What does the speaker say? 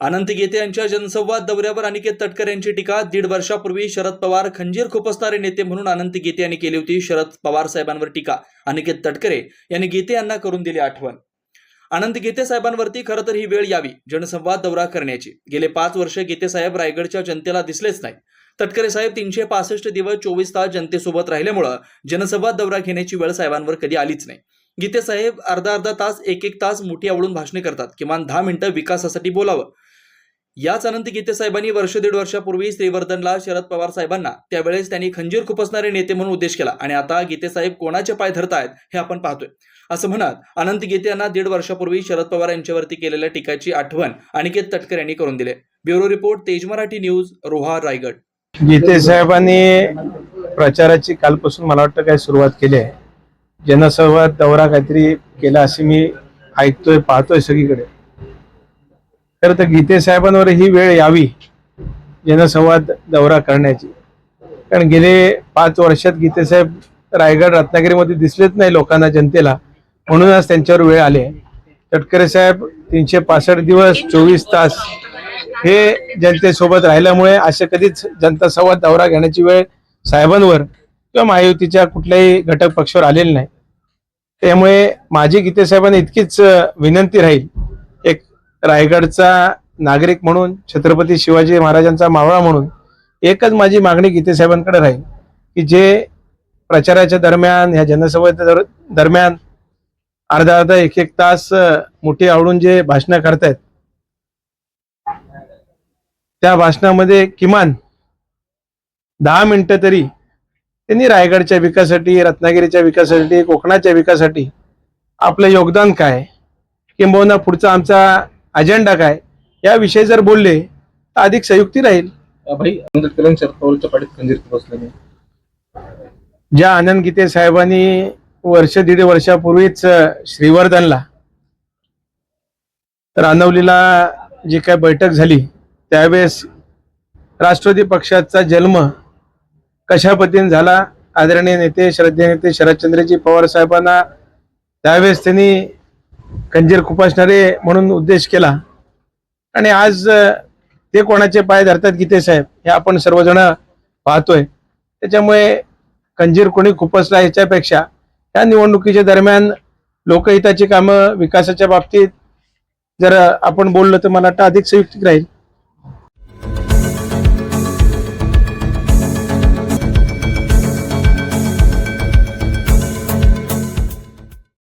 अनंत गेते यांच्या जनसंवाद दौऱ्यावर अनिकेत तटकर यांची टीका. दीड वर्षापूर्वी शरद पवार खंजीर खुपसणारे नेते म्हणून अनंत गेते यांनी केली होती. शरद पवार साहेबांवर टीका. अनिकेत तटकरे यांनी गेते यांना करून दिली आठवण. अनंत गेते साहेबांवरती खरं तर ही वेळ यावी जनसंवाद दौरा करण्याची. गेले पाच वर्ष गेते साहेब रायगडच्या जनतेला दिसलेच नाही तटकरे साहेब तीनशे पासष्ट दिवस चोवीस तास जनतेसोबत राहिल्यामुळं जनसंवाद दौरा घेण्याची वेळ साहेबांवर कधी आलीच नाही. गीते साहेब अर्धा अर्धा तास एक एक तास मोठी आवडून भाषणे करतात. किमान दहा मिनिटं विकासासाठी बोलावं. याच अनंत गीते साहेबांनी वर्ष दीड वर्षापूर्वी श्रीवर्धनला शरद पवार साहेबांना त्यावेळेस त्यांनी खंजीर खुपसणारे नेते म्हणून उद्देश केला. आणि आता गीते साहेब कोणाचे पाय धरतायत हे आपण पाहतोय. असं म्हणत अनंत गीते यांना दीड वर्षापूर्वी शरद पवार यांच्यावरती केलेल्या टीकाची आठवण अनिकेत तटकर यांनी करून दिले. Bureau report Tej Marathi news Roha Raigad. Geete साहेबांनी प्रचाराची कालपासून मला वाटतं काय सुरुवात केली आहे. जनसंवाद दौरा काहीतरी केला असे मी ऐकतोय पाहतोय सगळीकडे. खरं तर गीते साहेबांवर ही वेळ यावी जनसंवाद दौरा करण्याची. कारण गेले पाच वर्षात गीते साहेब रायगड रत्नागिरीमध्ये दिसलेच नाही लोकांना जनतेला. म्हणूनच त्यांच्यावर वेळ आली आहे. तटकरे साहेब तीनशे पासष्ट दिवस चोवीस तास हे जनतेसोबत राहिल्यामुळे असे कधीच जनता संवाद दौरा घेण्याची वेळ साहेबांवर किंवा महायुतीच्या कुठल्याही घटक पक्षावर आलेली नाही. त्यामुळे माझी गीते साहेबांना इतकीच विनंती राहील. रायगडचा नागरिक म्हणून छत्रपती शिवाजी महाराजांचा मावळा म्हणून एकच माझी मागणी गीते साहेबांकडे राहील की जे प्रचाराच्या दरम्यान ह्या जनसभेच्या दर- दरम्यान अर्धा अर्धा एक एक तास मोठी आवडून जे भाषणं करतायत त्या भाषणामध्ये किमान दहा मिनिटं तरी त्यांनी रायगडच्या विकासासाठी रत्नागिरीच्या विकासासाठी कोकणाच्या विकासासाठी आपलं योगदान काय? किंबहुना पुढचा आमचा अजेंडा काय? याविषयी जर बोलले तर अधिक संयुक्ती राहील. भाई बसले ज्या आनंद गीते साहेबांनी वर्ष दीड वर्षापूर्वीच श्रीवर्धनला तर अनवलीला जी काय बैठक झाली त्यावेळेस राष्ट्रवादी पक्षाचा जन्म कशा पद्धतीने झाला? आदरणीय नेते श्रद्धेय नेते शरदचंद्रजी पवार साहेबांना त्यावेळेस त्यांनी खंजीर खुपासणारे म्हणून उद्देश केला. आणि आज ते कोणाचे पाय धरतात गीते साहेब हे आपण सर्वजण पाहतोय. त्याच्यामुळे खंजीर कोणी खुपसला याच्यापेक्षा या निवडणुकीच्या दरम्यान लोकहिताची कामं विकासाच्या बाबतीत जर आपण बोललो तर मला वाटतं अधिक संयुक्तिक राहील.